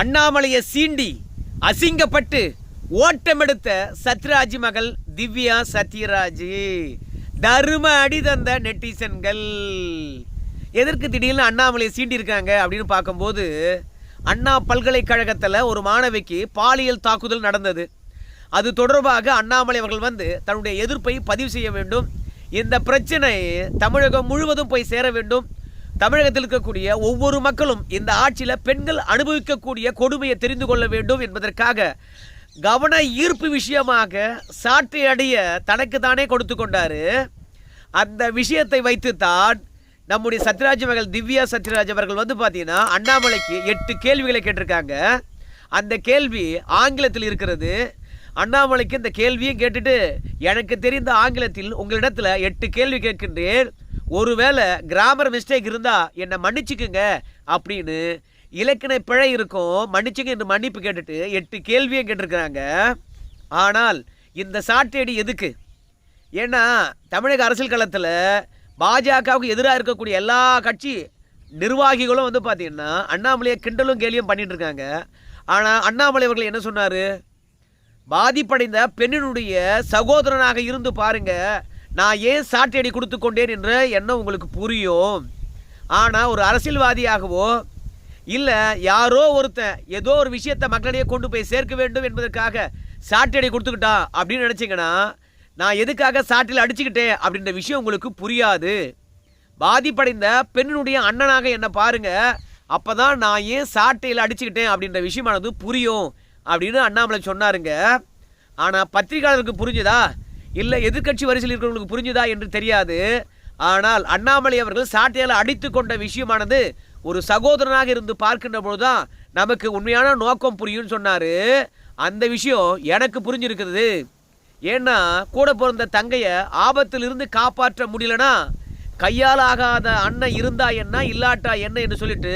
அண்ணாமலையை சீண்டி அசிங்கப்பட்டு ஓட்டமெடுத்த சத்ராஜ் மகள் திவ்யா சத்யராஜ். தரும அடி தந்த நெட்டிசன்கள். எதற்கு திடீர்னு அண்ணாமலையை சீண்டி இருக்காங்க அப்படின்னு பார்க்கும்போது அண்ணா பல்கலைக்கழகத்தில் ஒரு மாணவிக்கு பாலியல் தாக்குதல் நடந்தது. அது தொடர்பாக அண்ணாமலை அவர்கள் வந்து தன்னுடைய எதிர்ப்பை பதிவு செய்ய வேண்டும். இந்த பிரச்சனை தமிழகம் முழுவதும் போய் சேர வேண்டும். தமிழகத்தில் இருக்கக்கூடிய ஒவ்வொரு மக்களும் இந்த ஆட்சியில் பெண்கள் அனுபவிக்கக்கூடிய கொடுமையை தெரிந்து கொள்ள வேண்டும் என்பதற்காக கவன ஈர்ப்பு விஷயமாக சாட்டை அடைய தனக்கு தானே கொடுத்து கொண்டாரு. அந்த விஷயத்தை வைத்துத்தான் நம்முடைய சத்யராஜ் மகள் திவ்யா சத்யராஜ் அவர்கள் வந்து பார்த்தீங்கன்னா அண்ணாமலைக்கு எட்டு கேள்விகளை கேட்டிருக்காங்க. அந்த கேள்வி ஆங்கிலத்தில் இருக்கிறது. அண்ணாமலைக்கு இந்த கேள்வியும் கேட்டுட்டு எனக்கு தெரிந்த ஆங்கிலத்தில் உங்களிடத்தில் எட்டு கேள்வி கேட்கின்றேன். ஒருவேளை கிராமர் மிஸ்டேக் இருந்தால் என்னை மன்னிச்சுக்குங்க அப்படின்னு இலக்கண பிழை இருக்கும். மன்னிச்சுங்க என்று மன்னிப்பு கேட்டுட்டு எட்டு கேள்வியும் கேட்டிருக்கிறாங்க. ஆனால் இந்த சாட்டேடி எதுக்கு? ஏன்னா தமிழக அரசியல் களத்தில் பாஜகவுக்கு எதிராக இருக்கக்கூடிய எல்லா கட்சி நிர்வாகிகளும் வந்து பார்த்தீங்கன்னா அண்ணாமலையை கிண்டலும் கேலியும் பண்ணிட்டு இருக்காங்க. ஆனால் அண்ணாமலை அவர்கள் என்ன சொன்னார்? பாதிப்படைந்த பெண்ணினுடைய சகோதரனாக இருந்து பாருங்கள் நான் ஏன் சாட்டையடி கொடுத்து கொண்டேன் என்ற எண்ணம் உங்களுக்கு புரியும். ஆனால் ஒரு அரசியல்வாதியாகவோ இல்லை யாரோ ஒருத்தன் ஏதோ ஒரு விஷயத்தை மக்களிடையே கொண்டு போய் சேர்க்க வேண்டும் என்பதற்காக சாட்டையடி கொடுத்துக்கிட்டான் அப்படின்னு நினச்சிங்கன்னா நான் எதுக்காக சாட்டில் அடிச்சுக்கிட்டேன் அப்படின்ற விஷயம் உங்களுக்கு புரியாது. பாதிப்படைந்த பெண்ணினுடைய அண்ணனாக என்ன பாருங்க அப்பதான் நான் ஏன் சாட்டையில் அடிச்சுக்கிட்டேன் அப்படின்ற விஷயமானது புரியும் அப்படின்னு அண்ணாமலை சொன்னாருங்க. ஆனால் பத்திரிகையாளருக்கு புரிஞ்சுதா? இல்லை எதிர்க்கட்சி வரிசையில் இருக்கிறவங்களுக்கு புரிஞ்சுதா என்று தெரியாது. ஆனால் அண்ணாமலை அவர்கள் சாட்டையால் அடித்து கொண்ட விஷயமானது ஒரு சகோதரனாக இருந்து பார்க்கின்ற பொழுதுதான் நமக்கு உண்மையான நோக்கம் புரியும்னு சொன்னார். அந்த விஷயம் எனக்கு புரிஞ்சிருக்கிறது. ஏன்னா கூட பிறந்த தங்கையை ஆபத்தில் இருந்து காப்பாற்ற முடியலனா கையால் ஆகாத அண்ணன் இருந்தா என்ன இல்லாட்டா என்ன என்று சொல்லிட்டு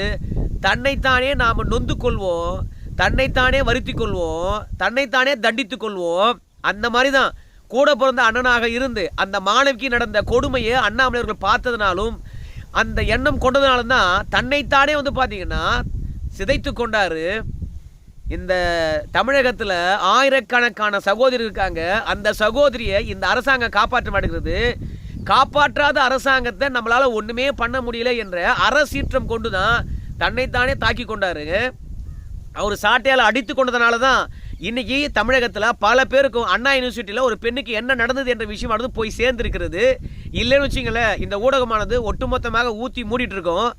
தன்னைத்தானே நாம் நொந்து கொள்வோம் தன்னைத்தானே வருத்தி கொள்வோம் தன்னைத்தானே தண்டித்து கொள்வோம். அந்த மாதிரி தான் கூட பிறந்த அண்ணனாக இருந்து அந்த மாணவிக்கு நடந்த கொடுமையை அண்ணாமலையர்கள் பார்த்ததுனாலும் அந்த எண்ணம் கொண்டதுனாலும் தான் தன்னைத்தானே வந்து பார்த்தீங்கன்னா சிதைத்து கொண்டார். இந்த தமிழகத்தில் ஆயிரக்கணக்கான சகோதரி இருக்காங்க. அந்த சகோதரியை இந்த அரசாங்கம் காப்பாற்ற மாட்டேங்கிறது காப்பாற்றாத அரசாங்கத்தை நம்மளால் ஒன்றுமே பண்ண முடியல என்ற அரசீற்றம் கொண்டு தான் தன்னைத்தானே தாக்கி கொண்டாரு. அவர் சாட்டையால் அடித்து கொண்டதுனால தான் இன்னைக்கு தமிழகத்தில் பல பேருக்கும் அண்ணா யூனிவர்சிட்டியில் ஒரு பெண்ணுக்கு என்ன நடந்தது என்ற விஷயமானது போய் சேர்ந்திருக்கிறது. இல்லைன்னு வச்சுங்களேன் இந்த ஊடகமானது ஒட்டுமொத்தமாக ஊற்றி மூடிட்டு இருக்கோம்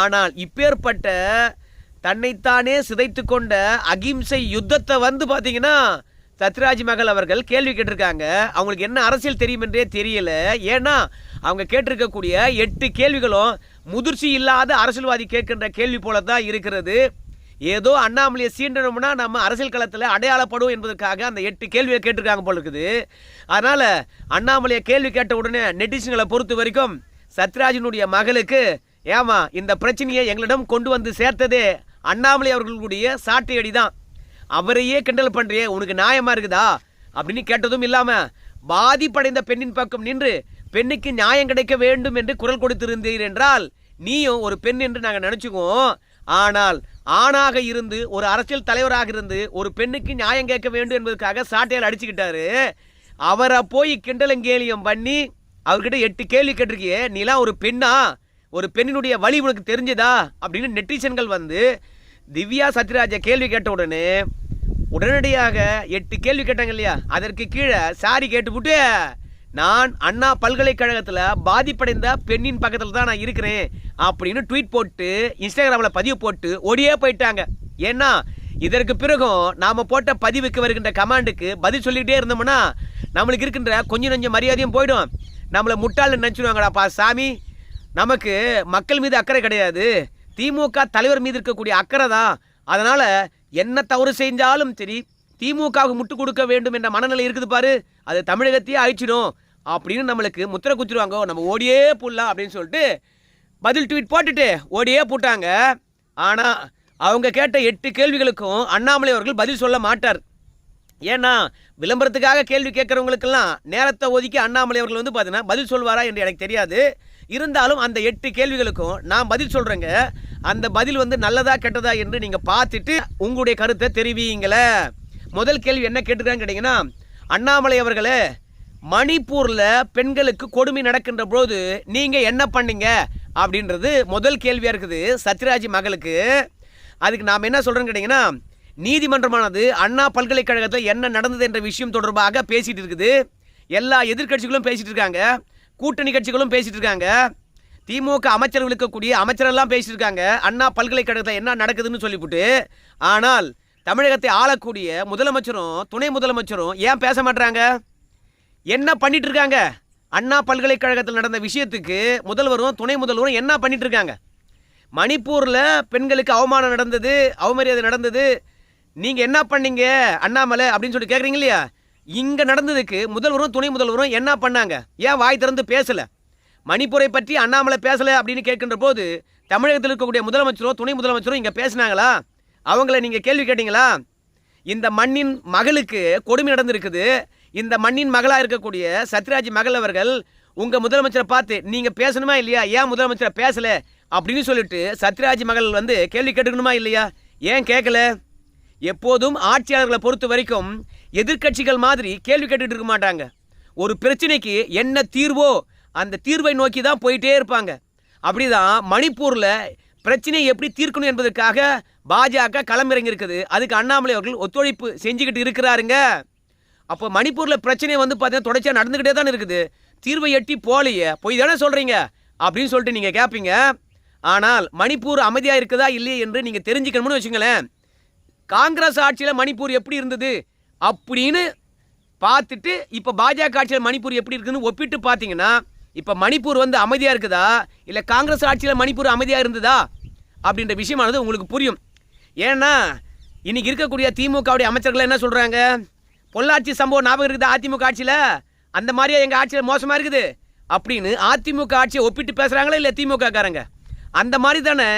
ஆனால் இப்பேற்பட்ட தன்னைத்தானே சிதைத்து கொண்ட அகிம்சை யுத்தத்தை வந்து பார்த்தீங்கன்னா சத்ராஜ் மகள் அவர்கள் கேள்வி கேட்டிருக்காங்க. அவங்களுக்கு என்ன அரசியல் தெரியும் என்றே தெரியல. ஏன்னா அவங்க கேட்டிருக்கக்கூடிய எட்டு கேள்விகளும் முதிர்ச்சி இல்லாத அரசியல்வாதி கேட்கின்ற கேள்வி போல தான் இருக்கிறது. ஏதோ அண்ணாமலையை சீண்டணும்னா நம்ம அரசியல் களத்தில் அடையாளப்படும் என்பதற்காக அந்த எட்டு கேள்வியை கேட்டிருக்காங்க போல இருக்குது. அதனால் அண்ணாமலையை கேள்வி கேட்ட உடனே நெட்டிசன்களை பொறுத்த வரைக்கும் சத்யராஜனுடைய மகளுக்கு ஏமா இந்த பிரச்சனையை எங்களிடம் கொண்டு வந்து சேர்த்ததே அண்ணாமலை அவர்களுடைய சாட்டையடி தான் அவரையே கிண்டல் பண்ணுறியே உனக்கு நியாயமாக இருக்குதா? அப்படின்னு கேட்டதும் இல்லாமல் பாதிப்படைந்த பெண்ணின் பக்கம் நின்று பெண்ணுக்கு நியாயம் கிடைக்க வேண்டும் என்று குரல் கொடுத்திருந்தீர் என்றால் நீயும் ஒரு பெண் என்று நாங்கள் நினச்சிக்குவோம். ஆனால் ஆணாக இருந்து ஒரு அரசியல் தலைவராக இருந்து ஒரு பெண்ணுக்கு நியாயம் கேட்க வேண்டும் என்பதற்காக சாட்டையால் அடிச்சுக்கிட்டாரு. அவரை போய் கிண்டலங்கேலியம் பண்ணி அவர்கிட்ட எட்டு கேள்வி கேட்டிருக்கியே நீலாம் ஒரு பெண்ணா? ஒரு பெண்ணினுடைய வழி உனக்கு தெரிஞ்சதா? அப்படின்னு நெட்டிசன்கள் வந்து திவ்யா சத்யராஜை கேள்வி கேட்ட உடனே உடனடியாக எட்டு கேள்வி கேட்டாங்க இல்லையா? அதற்கு கீழே சாரி கேட்டுவிட்டு நான் அண்ணா பல்கலைக்கழகத்தில் பாதிப்படைந்த பெண்ணின் பக்கத்தில் தான் நான் இருக்கிறேன் அப்படின்னு ட்வீட் போட்டு இன்ஸ்டாகிராமில் பதிவு போட்டு ஓடியே போயிட்டாங்க. ஏன்னா இதற்கு பிறகும் நாம் போட்ட பதிவுக்கு வருகின்ற கமாண்டுக்கு பதில் சொல்லிக்கிட்டே இருந்தோம்னா நம்மளுக்கு இருக்கின்ற கொஞ்சம் கொஞ்சம் மரியாதையும் போயிடும். நம்மளை முட்டாள் நினச்சிடுவாங்கடாப்பா சாமி? நமக்கு மக்கள் மீது அக்கறை கிடையாது. திமுக தலைவர் மீது இருக்கக்கூடிய அக்கறை தான். அதனால் என்ன தவறு செஞ்சாலும் சரி திமுகவுக்கு முட்டு கொடுக்க வேண்டும் என்ற மனநிலை இருக்குது பாரு. அது தமிழகத்தையே அழிச்சிடும். அப்படின்னு நம்மளுக்கு முத்திரை குத்திடுவாங்க நம்ம ஓடியே போடலாம் அப்படின்னு சொல்லிட்டு பதில் ட்வீட் போட்டுட்டு ஓடியே போட்டாங்க. ஆனால் அவங்க கேட்ட எட்டு கேள்விகளுக்கும் அண்ணாமலை அவர்கள் பதில் சொல்ல மாட்டார். ஏன்னா விளம்பரத்துக்காக கேள்வி கேட்குறவங்களுக்கெல்லாம் நேரத்தை ஒதுக்கி அண்ணாமலை அவர்கள் வந்து பார்த்தீங்கன்னா பதில் சொல்வாரா என்று எனக்கு தெரியாது. இருந்தாலும் அந்த எட்டு கேள்விகளுக்கும் நான் பதில் சொல்கிறேங்க அந்த பதில் வந்து நல்லதா கெட்டதா என்று நீங்கள் பார்த்துட்டு உங்களுடைய கருத்தை தெரிவிங்களே முதல் கேள்வி என்ன கேட்டுக்கிறான்னு கேட்டிங்கன்னா அண்ணாமலை அவர்களே மணிப்பூரில் பெண்களுக்கு கொடுமை நடக்கின்ற போது நீங்கள் என்ன பண்ணீங்க? அப்படின்றது முதல் கேள்வியாக இருக்குது. சத்யராஜ் மகளுக்கு. அதுக்கு நாம் என்ன சொல்கிறேன்னு கேட்டிங்கன்னா நீதிமன்றமானது அண்ணா பல்கலைக்கழகத்தில் என்ன நடந்தது என்ற விஷயம் தொடர்பாக பேசிகிட்டு இருக்குது. எல்லா எதிர்க்கட்சிகளும் பேசிகிட்டு இருக்காங்க. கூட்டணி கட்சிகளும் பேசிகிட்டு இருக்காங்க. திமுக அமைச்சர்களுக்கு கூடிய அமைச்சரெல்லாம் பேசிகிட்டு இருக்காங்க. அண்ணா பல்கலைக்கழகத்தில் என்ன நடக்குதுன்னு சொல்லிவிட்டு ஆனால் தமிழகத்தை ஆளக்கூடிய முதலமைச்சரும் துணை முதலமைச்சரும் ஏன் பேச மாட்றாங்க? என்ன பண்ணிட்டு இருக்காங்க அண்ணா பல்கலைக்கழகத்தில் நடந்த விஷயத்துக்கு முதல்வரும் துணை முதல்வரும் என்ன பண்ணிட்டு இருக்காங்க மணிப்பூரில் பெண்களுக்கு அவமானம் நடந்தது அவமரியாதை நடந்தது. நீங்கள் என்ன பண்ணீங்க அண்ணாமலை அப்படின்னு சொல்லி கேட்குறீங்க இல்லையா? இங்கே நடந்ததுக்கு முதல்வரும் துணை முதல்வரும் என்ன பண்ணாங்க? ஏன் வாய் திறந்து பேசலை? மணிப்பூரை பற்றி அண்ணாமலை பேசலை அப்படின்னு கேட்கின்ற போது தமிழகத்தில் இருக்கக்கூடிய முதலமைச்சரும் துணை முதலமைச்சரும் இங்கே பேசினாங்களா? அவங்கள நீங்கள் கேள்வி கேட்டீங்களா? இந்த மண்ணின் மகளுக்கு கொடுமை நடந்திருக்குது. இந்த மண்ணின் மகளாக இருக்கக்கூடிய சத்யராஜ் மகள் அவர்கள் உங்கள் முதலமைச்சரை பார்த்து நீங்கள் பேசணுமா இல்லையா? ஏன் முதலமைச்சரை பேசலை? அப்படின்னு சொல்லிட்டு சத்யராஜ் மகள் வந்து கேள்வி கேட்டுக்கணுமா இல்லையா? ஏன் கேட்கல எப்போதும் ஆட்சியாளர்களை பொறுத்த வரைக்கும் எதிர்க்கட்சிகள் மாதிரி கேள்வி கேட்டுட்டு இருக்க மாட்டாங்க. ஒரு பிரச்சனைக்கு என்ன தீர்வோ அந்த தீர்வை நோக்கி தான் போயிட்டே இருப்பாங்க. அப்படி தான் மணிப்பூரில் பிரச்சனையை எப்படி தீர்க்கணும் என்பதற்காக பாஜக களமிறங்கி இருக்குது அதுக்கு அண்ணாமலை அவர்கள் ஒத்துழைப்பு செஞ்சுக்கிட்டு இருக்கிறாருங்க. அப்போ மணிப்பூரில் பிரச்சனை வந்து பார்த்தீங்கன்னா தொடர்ச்சியாக நடந்துக்கிட்டே தான் இருக்குது. தீர்வை எட்டி போலையே. போய் தானே சொல்கிறீங்க அப்படின்னு சொல்லிட்டு நீங்கள் கேட்பீங்க ஆனால் மணிப்பூர் அமைதியாக இருக்குதா இல்லையே என்று நீங்கள் தெரிஞ்சுக்கணும்னு வச்சுங்களேன். காங்கிரஸ் ஆட்சியில் மணிப்பூர் எப்படி இருந்தது? அப்படின்னு பார்த்துட்டு இப்போ பாஜக ஆட்சியில் மணிப்பூர் எப்படி இருக்குதுன்னு ஒப்பிட்டு பார்த்தீங்கன்னா இப்போ மணிப்பூர் வந்து அமைதியாக இருக்குதா? இல்லை காங்கிரஸ் ஆட்சியில் மணிப்பூர் அமைதியாக இருந்ததா? அப்படின்ற விஷயமானது உங்களுக்கு புரியும். ஏன்னா இன்றைக்கி இருக்கக்கூடிய திமுகவுடைய அமைச்சர்கள் என்ன சொல்கிறாங்க பொள்ளாச்சி சம்பவம் ஞாபகம் இருக்குது அதிமுக ஆட்சியில்? அந்த மாதிரியே எங்கள் ஆட்சியில் மோசமாக இருக்குது? அப்படின்னு அதிமுக ஆட்சியை ஒப்பிட்டு பேசுகிறாங்களா இல்லை திமுகக்காரங்க? அந்த மாதிரி தானே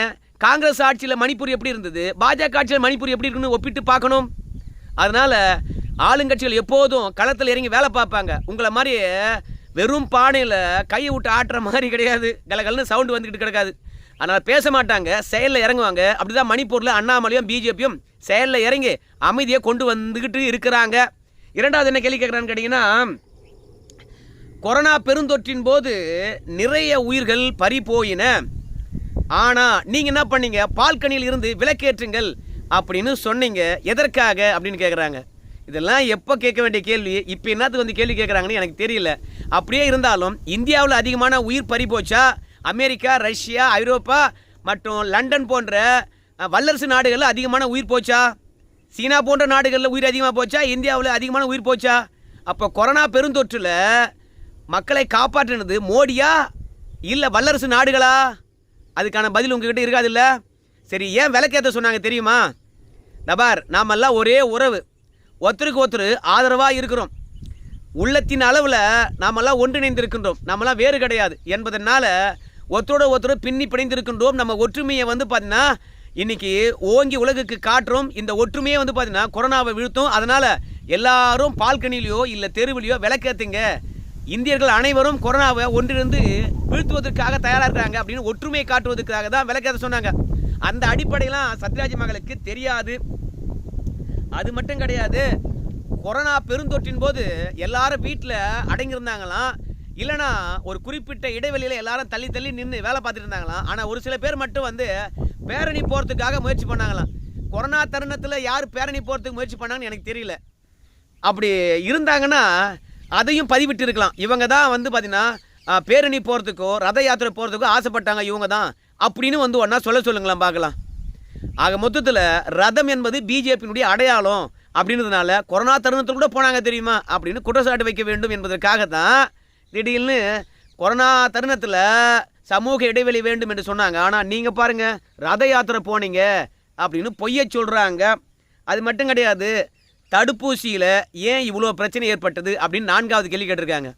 காங்கிரஸ் ஆட்சியில் மணிப்பூர் எப்படி இருந்தது? பாஜக ஆட்சியில் மணிப்பூர் எப்படி இருக்குன்னு ஒப்பிட்டு பார்க்கணும். அதனால் ஆளுங்கட்சிகள் எப்போதும் களத்தில் இறங்கி வேலை பார்ப்பாங்க. உங்களை மாதிரி வெறும் பானையில் கையை விட்டு ஆட்டுற மாதிரி கிடையாது. கலகலன்னு சவுண்டு வந்துக்கிட்டு கிடக்காது. அதனால் பேச மாட்டாங்க. செயலில் இறங்குவாங்க. அப்படிதான் மணிப்பூரில் அண்ணாமலையும் பிஜேபியும் செயலில் இறங்கி அமைதியை கொண்டு வந்துக்கிட்டு இருக்கிறாங்க. இரண்டாவது என்ன கேள்வி கேட்குறான்னு கேட்டிங்கன்னா கொரோனா பெருந்தொற்றின் போது நிறைய உயிர்கள் பறி போயின ஆனால் நீங்கள் என்ன பண்ணீங்க? பால்கனியில் இருந்து விலக்கேற்றுங்கள் அப்படின்னு சொன்னீங்க. எதற்காக அப்படின்னு கேட்குறாங்க இதெல்லாம் எப்போ கேட்க வேண்டிய கேள்வி? இப்போ என்னத்துக்கு வந்து கேள்வி கேட்குறாங்கன்னு எனக்கு தெரியல. அப்படியே இருந்தாலும் இந்தியாவில் அதிகமான உயிர் பறி போச்சா அமெரிக்கா ரஷ்யா ஐரோப்பா மற்றும் லண்டன் போன்ற வல்லரசு நாடுகளில் அதிகமான உயிர் போச்சா? சீனா போன்ற நாடுகளில் உயிர் அதிகமாக போச்சா? இந்தியாவில் அதிகமான உயிர் போச்சா? அப்போ கொரோனா பெருந்தொற்றில் மக்களை காப்பாற்றினது மோடியா? இல்லை வல்லரசு நாடுகளா? அதுக்கான பதில் உங்ககிட்ட இருக்காதுல்ல? சரி ஏன் விளக்கேற்ற சொன்னாங்க தெரியுமா? நபார் நாமெல்லாம் ஒரே உறவு. ஒருத்தருக்கு ஒருத்தர் ஆதரவாக இருக்கிறோம். உள்ளத்தின் அளவில் நாமெல்லாம் ஒன்றிணைந்திருக்கின்றோம். நம்மளாம் நாமெல்லாம் வேறு கிடையாது. என்பதனால் ஒருத்தரோட ஒருத்தர் பின்னி பிணைந்திருக்கின்றோம். நம்ம ஒற்றுமையை வந்து பார்த்தீங்கன்னா இன்னைக்கு ஓங்கி உலகுக்கு காட்டுறோம் இந்த ஒற்றுமையை வந்து பார்த்தீங்கன்னா கொரோனாவை வீழ்த்தும். அதனால் எல்லாரும் பால்கனிலையோ இல்லை தெருவிலையோ விளக்கேற்றுங்க இந்தியர்கள் அனைவரும் கொரோனாவை ஒன்றிருந்து வீழ்த்துவதற்காக தயாராக இருக்கிறாங்க அப்படின்னு ஒற்றுமையை காட்டுவதற்காக தான் விளக்கேற்ற சொன்னாங்க. அந்த அடிப்படையெல்லாம் சத்யராஜ் மகளுக்கு தெரியாது. அது மட்டும் கிடையாது கொரோனா பெருந்தொற்றின் போது எல்லாரும் வீட்டில் அடங்கியிருந்தாங்களாம். இல்லைனா ஒரு குறிப்பிட்ட இடைவெளியில் எல்லாரும் தள்ளி தள்ளி நின்று வேலை பார்த்துட்டு இருந்தாங்களாம். ஆனால் ஒரு சில பேர் மட்டும் வந்து பேரணி போகிறதுக்காக முயற்சி பண்ணாங்களாம். கொரோனா தருணத்தில் யார் பேரணி போகிறதுக்கு முயற்சி பண்ணாங்கன்னு எனக்கு தெரியல. அப்படி இருந்தாங்கன்னா அதையும் பதிவிட்டு இருக்கலாம் இவங்க தான் வந்து பார்த்தீங்கன்னா பேரணி போகிறதுக்கோ ரத யாத்திரை போகிறதுக்கோ ஆசைப்பட்டாங்க இவங்க தான் அப்படின்னு வந்து ஒன்றா சொல்ல சொல்லுங்களேன் பார்க்கலாம். ஆக மொத்தத்தில் ரதம் என்பது பிஜேபியினுடைய அடையாளம் அப்படின்றதுனால கொரோனா தருணத்தில் கூட போனாங்க தெரியுமா அப்படின்னு குற்றச்சாட்டு வைக்க வேண்டும் என்பதற்காக தான் திடீர்னு கொரோனா தருணத்தில் சமூக இடைவெளி வேண்டும் என்று சொன்னாங்க. ஆனால் நீங்கள் பாருங்கள் ரத யாத்திரை போனீங்க அப்படின்னு பொய்யை சொல்கிறாங்க அது மட்டும் கிடையாது தடுப்பூசியில் ஏன் இவ்வளோ பிரச்சனை ஏற்பட்டது அப்படின்னு நான்காவது கேள்வி கேட்டிருக்காங்க.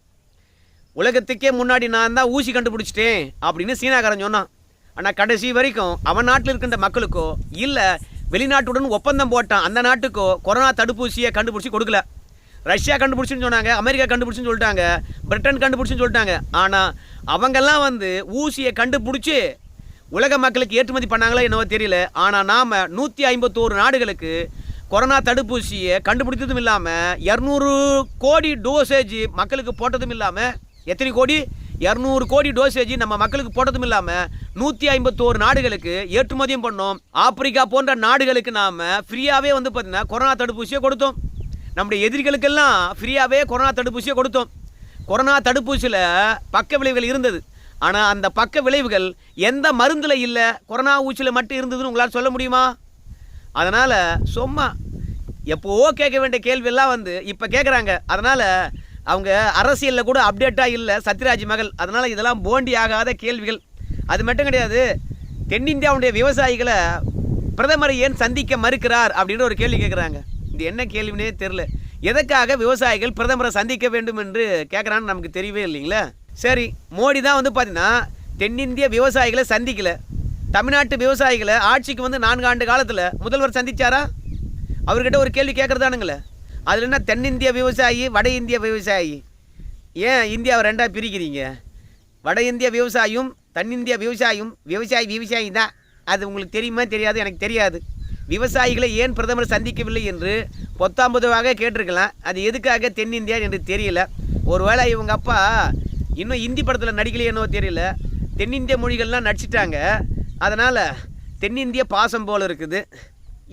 உலகத்துக்கே முன்னாடி நான் தான் ஊசி கண்டுபிடிச்சிட்டேன் அப்படின்னு சீனாக்காரன் சொன்னான். ஆனால் கடைசி வரைக்கும் அவன் நாட்டில் இருக்கின்ற மக்களுக்கோ இல்லை வெளிநாட்டுடன் ஒப்பந்தம் போட்டான் அந்த நாட்டுக்கோ கொரோனா தடுப்பூசியை கண்டுபிடிச்சி கொடுக்கல. ரஷ்யா கண்டுபிடிச்சுன்னு சொன்னாங்க அமெரிக்கா கண்டுபிடிச்சுன்னு சொல்லிட்டாங்க பிரிட்டன் கண்டுபிடிச்சுன்னு சொல்லிட்டாங்க. ஆனால் அவங்கெல்லாம் வந்து ஊசியை கண்டுபிடிச்சி உலக மக்களுக்கு ஏற்றுமதி பண்ணாங்களா என்னவோ தெரியல. ஆனால் நாம் நூற்றி ஐம்பத்தோரு நாடுகளுக்கு கொரோனா தடுப்பூசியை கண்டுபிடித்ததும் இல்லாமல் இரநூறு கோடி டோசேஜ் மக்களுக்கு போட்டதும் இல்லாமல் எத்தனை கோடி? இரநூறு கோடி டோசேஜ் நம்ம மக்களுக்கு போட்டதும் இல்லாமல் நூற்றி ஐம்பத்தோரு நாடுகளுக்கு ஏற்றுமதியும் பண்ணோம். ஆப்பிரிக்கா போன்ற நாடுகளுக்கு நாம் ஃப்ரீயாகவே வந்து பார்த்திங்கன்னா கொரோனா தடுப்பூசியை கொடுத்தோம். நம்முடைய எதிரிகளுக்கெல்லாம் ஃப்ரீயாகவே கொரோனா தடுப்பூசியை கொடுத்தோம். கொரோனா தடுப்பூசியில் பக்க விளைவுகள் இருந்தது. ஆனால் அந்த பக்க விளைவுகள் எந்த மருந்தில் இல்லை கொரோனா ஊசியில் மட்டும் இருந்ததுன்னு உங்களால் சொல்ல முடியுமா? அதனால் சும்மா எப்போவோ கேட்க வேண்டிய கேள்வியெல்லாம் வந்து இப்போ கேட்குறாங்க அதனால் அவங்க அரசியலில் கூட அப்டேட்டாக இல்லை சத்யராஜ் மகள். அதனால் இதெல்லாம் போண்டி ஆகாத கேள்விகள். அது மட்டும் கிடையாது தென்னிந்தியாவுடைய விவசாயிகளை பிரதமரை ஏன் சந்திக்க மறுக்கிறார் அப்படின்ற ஒரு கேள்வி கேட்குறாங்க இது என்ன கேள்வினே தெரில எதற்காக விவசாயிகள் பிரதமரை சந்திக்க வேண்டும் என்று கேட்குறான்னு நமக்கு தெரியவே இல்லைங்களா? சரி மோடி தான் வந்து பார்த்தீங்கன்னா தென்னிந்திய விவசாயிகளை சந்திக்கல. தமிழ்நாட்டு விவசாயிகளை ஆட்சிக்கு வந்து நான்கு ஆண்டு காலத்தில் முதல்வர் சந்திச்சாரா? அவர்கிட்ட ஒரு கேள்வி கேட்குறதானுங்களே அதில் என்ன தென்னிந்திய விவசாயி வட இந்திய விவசாயி? ஏன் இந்தியாவை ரெண்டாக பிரிக்கிறீங்க? வட இந்திய விவசாயியும் தென்னிந்திய விவசாயம் விவசாயி விவசாயி தான் அது உங்களுக்கு தெரியுமா தெரியாது? எனக்கு தெரியாது. விவசாயிகளை ஏன் பிரதமர் சந்திக்கவில்லை என்று பொத்தாம்பதுவாக கேட்டிருக்கலாம். அது எதுக்காக தென்னிந்தியா என்று தெரியல. ஒருவேளை இவங்க அப்பா இன்னும் இந்தி படத்தில் நடிக்கலையேனோ தெரியல. தென்னிந்திய மொழிகள்லாம் நடிச்சிட்டாங்க. அதனால் தென்னிந்திய பாசம் போல் இருக்குது.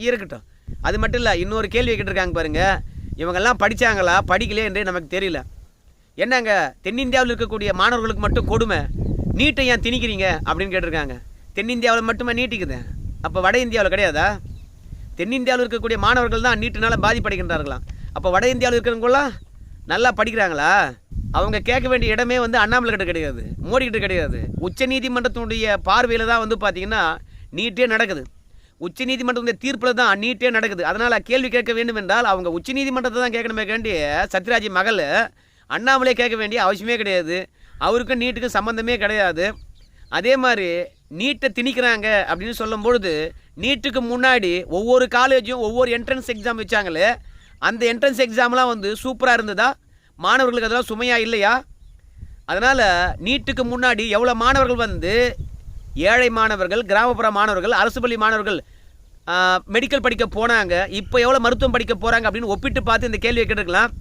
இருக்கட்டும். அது மட்டும் இல்லை இன்னொரு கேள்வி கேட்டிருக்காங்க பாருங்கள் இவங்கெல்லாம் படித்தாங்களா படிக்கலையே என்று நமக்கு தெரியல. என்னங்க தென்னிந்தியாவில் இருக்கக்கூடிய மாணவர்களுக்கு மட்டும் கொடுமை? நீட்டை ஏன் திணிக்கிறீங்க? அப்படின்னு கேட்டிருக்காங்க. தென்னிந்தியாவில் மட்டுமே நீட்டிக்குது? அப்போ வட இந்தியாவில் கிடையாதா? தென்னிந்தியாவில் இருக்கக்கூடிய மாணவர்கள் தான் நீட்டினால பாதிப்படைகின்றார்களாம். அப்போ வட இந்தியாவில் இருக்கிறவங்களாம் நல்லா படிக்கிறாங்களா? அவங்க கேட்க வேண்டிய இடமே வந்து அண்ணாமலை கிட்ட கிடையாது மோடி கிட்ட கிடையாது. உச்ச நீதிமன்றத்தினுடைய பார்வையில் தான் வந்து பார்த்தீங்கன்னா நீட்டே நடக்குது. உச்ச நீதிமன்றத்துடைய தீர்ப்பில் தான் நீட்டே நடக்குது. அதனால் கேள்வி கேட்க வேண்டும் என்றால் அவங்க உச்ச நீதிமன்றத்தை தான் கேட்கணுமே வேண்டிய சத்யராஜ் மகள் அண்ணாமலையை கேட்க வேண்டிய அவசியமே கிடையாது. அவருக்கும் நீட்டுக்கும் சம்மந்தமே கிடையாது. அதே மாதிரி நீட்டை திணிக்கிறாங்க அப்படின்னு சொல்லும் பொழுது நீட்டுக்கு முன்னாடி ஒவ்வொரு காலேஜும் ஒவ்வொரு என்ட்ரன்ஸ் எக்ஸாம் வச்சாங்களே அந்த என்ட்ரன்ஸ் எக்ஸாம்லாம் வந்து சூப்பராக இருந்ததா? மாணவர்களுக்கு அதெல்லாம் சுமையாக இல்லையா? அதனால் நீட்டுக்கு முன்னாடி எவ்வளோ மாணவர்கள் வந்து ஏழை மாணவர்கள் கிராமப்புற மாணவர்கள் அரசு பள்ளி மாணவர்கள் மெடிக்கல் படிக்க போனாங்க இப்போ எவ்வளோ மருத்துவம் படிக்க போகிறாங்க அப்படின்னு ஒப்பிட்டு பார்த்து இந்த கேள்வியை கேட்டுருக்கலாம்.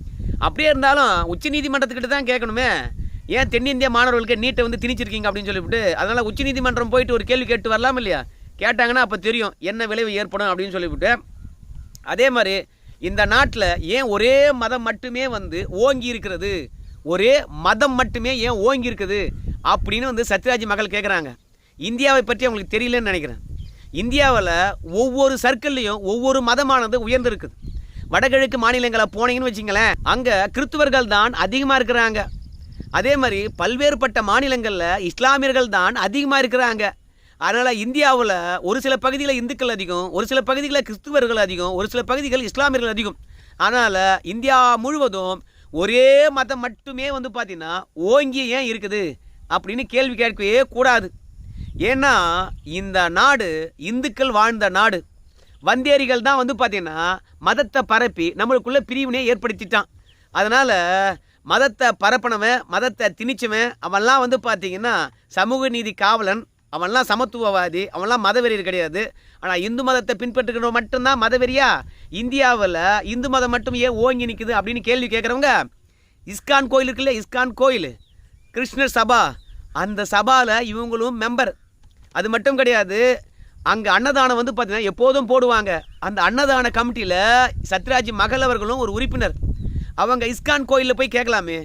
அப்படியே இருந்தாலும் உச்சநீதிமன்றத்துக்கிட்ட தான் கேட்கணுமே. ஏன் தென்னிந்திய மாணவர்களுக்கு நீட்டை வந்து திணிச்சிருக்கீங்க அப்படின்னு சொல்லிவிட்டு அதனால் உச்சநீதிமன்றம் போயிட்டு ஒரு கேள்வி கேட்டு வரலாம் இல்லையா? கேட்டாங்கன்னா அப்போ தெரியும் என்ன விளைவு ஏற்படும் அப்படின்னு சொல்லிவிட்டு அதே மாதிரி இந்த நாட்டில் ஏன் ஒரே மதம் மட்டுமே வந்து ஓங்கி இருக்கிறது? ஒரே மதம் மட்டுமே ஏன் ஓங்கி இருக்குது? அப்படின்னு வந்து சத்யராஜ் மகள் கேட்குறாங்க இந்தியாவை பற்றி அவங்களுக்கு தெரியலன்னு நினைக்கிறேன். இந்தியாவில் ஒவ்வொரு சர்க்கிள்லையும் ஒவ்வொரு மதமானது உயர்ந்திருக்குது. வடகிழக்கு மாநிலங்களை போனீங்கன்னு வச்சிங்களேன் அங்கே கிறிஸ்துவர்கள் தான் அதிகமாக இருக்கிறாங்க. அதே மாதிரி பல்வேறுபட்ட மாநிலங்களில் இஸ்லாமியர்கள் தான் அதிகமாக இருக்கிறாங்க. அதனால் இந்தியாவில் ஒரு சில பகுதிகளில் இந்துக்கள் அதிகம் ஒரு சில பகுதிகளில் கிறிஸ்துவர்கள் அதிகம் ஒரு சில பகுதிகள் இஸ்லாமியர்கள் அதிகம். அதனால் இந்தியா முழுவதும் ஒரே மதம் மட்டுமே வந்து பார்த்தீங்கன்னா ஓங்கி ஏன் இருக்குது அப்படின்னு கேள்வி கேட்கவே கூடாது. ஏன்னா இந்த நாடு இந்துக்கள் வாழ்ந்த நாடு. வந்தேரிகள் தான் வந்து பார்த்தீங்கன்னா மதத்தை பரப்பி நம்மளுக்குள்ளே பிரிவினையை ஏற்படுத்திட்டான். அதனால் மதத்தை பரப்பினவன் மதத்தை திணிச்சவன் அவன்லாம் வந்து பார்த்திங்கன்னா சமூக நீதி காவலன் அவன்லாம் சமத்துவவாதி அவன்லாம் மதவெறியர் கிடையாது. ஆனால் இந்து மதத்தை பின்பற்றுகிறவன் மட்டும்தான் மதவெறியா? இந்தியாவில் இந்து மதம் மட்டும் ஏன் ஓங்கி நிற்குது அப்படின்னு கேள்வி கேட்குறவங்க இஸ்கான் கோயில் இருக்குல்ல இஸ்கான் கோயில் கிருஷ்ணர் சபா அந்த சபாவில் இவங்களும் மெம்பர் அது மட்டும் கிடையாது அங்கே அன்னதானம் வந்து பார்த்தீங்கன்னா எப்போதும் போடுவாங்க. அந்த அன்னதான கமிட்டியில் சத்யராஜ் மகள் அவர்களும் ஒரு உறுப்பினர். அவங்க இஸ்கான் கோயிலில் போய் கேட்கலாமே.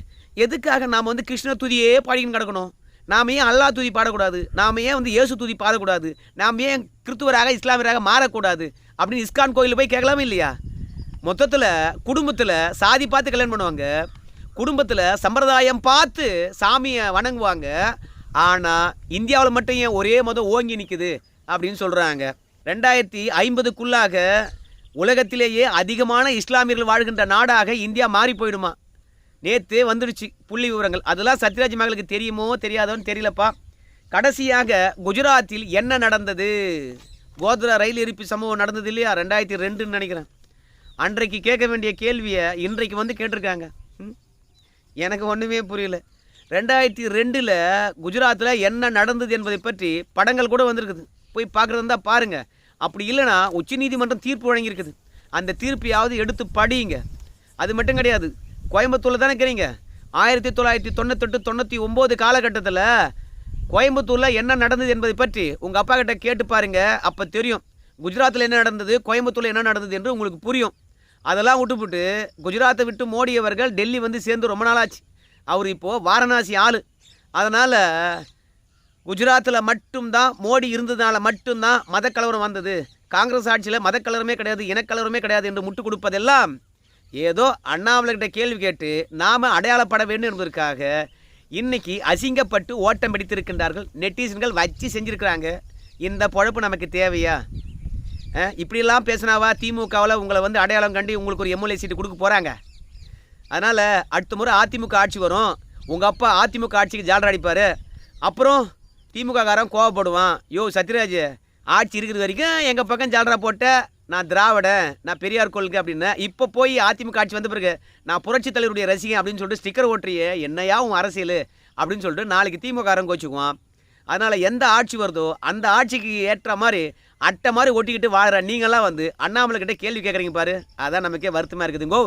எதுக்காக நாம் வந்து கிருஷ்ண துதியே பாடிக்கின்னு கிடக்கணும்? நாம் ஏன் அல்லாஹ் துதி பாடக்கூடாது? நாம் ஏன் வந்து இயேசு துதி பாடக்கூடாது? நாம் ஏன் கிறிஸ்துவராக இஸ்லாமியராக மாறக்கூடாது? அப்படின்னு இஸ்கான் கோயிலில் போய் கேட்கலாமே இல்லையா? மொத்தத்தில் குடும்பத்தில் சாதி பார்த்து கல்யாணம் பண்ணுவாங்க. குடும்பத்தில் சம்பிரதாயம் பார்த்து சாமியை வணங்குவாங்க. ஆனால் இந்தியாவில் மட்டும் ஏன் ஒரே மதம் ஓங்கி நிற்குது அப்படின்னு சொல்கிறாங்க ரெண்டாயிரத்தி ஐம்பதுக்குள்ளாக உலகத்திலேயே அதிகமான இஸ்லாமியர்கள் வாழ்கின்ற நாடாக இந்தியா மாறி போயிடுமா? நேற்று வந்துடுச்சு. புள்ளி விவரங்கள். அதெல்லாம் சத்யராஜ் மகளுக்கு தெரியுமோ தெரியாதோன்னு தெரியலப்பா. கடைசியாக குஜராத்தில் என்ன நடந்தது? கோத்ரா ரயில் எரிப்பு சம்பவம் நடந்தது இல்லையா? ரெண்டாயிரத்தி ரெண்டுன்னு நினைக்கிறேன். அன்றைக்கு கேட்க வேண்டிய கேள்வியை இன்றைக்கு வந்து கேட்டிருக்காங்க. ம்? எனக்கு ஒன்றுமே புரியல. ரெண்டாயிரத்தி ரெண்டில் குஜராத்தில் என்ன நடந்தது என்பதை பற்றி படங்கள் கூட வந்திருக்குது. போய் பார்க்குறது இருந்தால் பாருங்கள் அப்படி இல்லைன்னா உச்சநீதிமன்றம் தீர்ப்பு வழங்கியிருக்குது. அந்த தீர்ப்பையாவது எடுத்து படியுங்க. அது மட்டும் கிடையாது. கோயம்புத்தூரில் தானே இருக்கிறீங்க ஆயிரத்தி தொள்ளாயிரத்தி தொண்ணூத்தெட்டு தொண்ணூற்றி ஒம்பது காலகட்டத்தில் கோயம்புத்தூரில் என்ன நடந்தது என்பதை பற்றி உங்கள் அப்பா கிட்ட கேட்டு பாருங்கள் அப்போ தெரியும். குஜராத்தில் என்ன நடந்தது கோயம்புத்தூரில் என்ன நடந்தது என்று உங்களுக்கு புரியும். அதெல்லாம் விட்டுப்புட்டு குஜராத்தை விட்டு மோடியவர்கள் டெல்லி வந்து சேர்ந்து ரொம்ப நாளாச்சு. அவர் இப்போது வாரணாசி ஆள். அதனால் குஜராத்தில் மட்டும்தான் மோடி இருந்ததுனால மட்டும்தான் மதக்கலவரம் வந்தது. காங்கிரஸ் ஆட்சியில் மதக்கலவரமே கிடையாது இனக்கலவரமே கிடையாது என்று முட்டு கொடுப்பதெல்லாம் ஏதோ அண்ணாமலைகிட்ட கேள்வி கேட்டு நாம் அடையாளப்பட வேண்டும் என்பதற்காக இன்னைக்கு அசிங்கப்பட்டு ஓட்டம் பிடித்திருக்கின்றார்கள் நெட்டிசன்கள் வச்சு செஞ்சுருக்கிறாங்க. இந்த பொழப்பு நமக்கு தேவையா? இப்படிலாம் இப்படியெல்லாம் பேசினாவா? திமுகவில் உங்களை வந்து அடையாளம் கண்டு உங்களுக்கு ஒரு எம்எல்ஏ சீட்டு கொடுக்க போகிறாங்க அதனால் அடுத்த முறை அதிமுக ஆட்சி வரும். உங்கள் அப்பா அதிமுக ஆட்சிக்கு ஜாலர் அடிப்பார். அப்புறம் திமுக காரன் கோவப்படுவான். யோ சத்யராஜ் ஆட்சி இருக்கிற வரைக்கும் எங்கள் பக்கம் ஜாலரா போட்ட நான் திராவிடன் நான் பெரியார் கொள்கை அப்படின்னு இப்போ போய் அதிமுக ஆட்சி வந்த பிறகு நான் புரட்சி தலைவருடைய ரசிகன் அப்படின்னு சொல்லிட்டு ஸ்டிக்கர் ஓட்டுறியே என்னையா உன் அரசியல்? அப்படின்னு சொல்லிட்டு நாளைக்கு திமுக ஆரம்பிச்சுக்குவான் அதனால் எந்த ஆட்சி வருதோ அந்த ஆட்சிக்கு ஏற்ற மாதிரி அட்டை மாதிரி ஒட்டிக்கிட்டு வாழ்கிற நீங்களாம் வந்து அண்ணாமலைக்கிட்ட கேள்வி கேட்குறீங்க பாரு. அதான் நமக்கே வருத்தமாக இருக்குதுங்கோ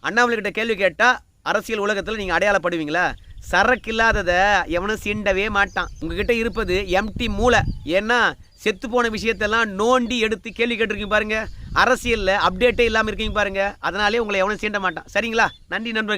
அண்ணாமலை கிட்ட கேள்வி கேட்டால் அரசியல் உலகத்தில் நீங்கள் அடையாளப்படுவீங்களா? சரக்கு இல்லாததை எவனும் சீண்டவே மாட்டான். உங்ககிட்ட இருப்பது எம்டி மூளை. ஏன்னா செத்து போன விஷயத்தெல்லாம் நோண்டி எடுத்து கேள்வி கேட்டிருக்கீங்க பாருங்க. அரசியலில் அப்டேட்டே இல்லாமல் இருக்கீங்க பாருங்க. அதனாலே உங்களை எவனும் சீண்ட மாட்டான். சரிங்களா? நன்றி நண்பர்கள்.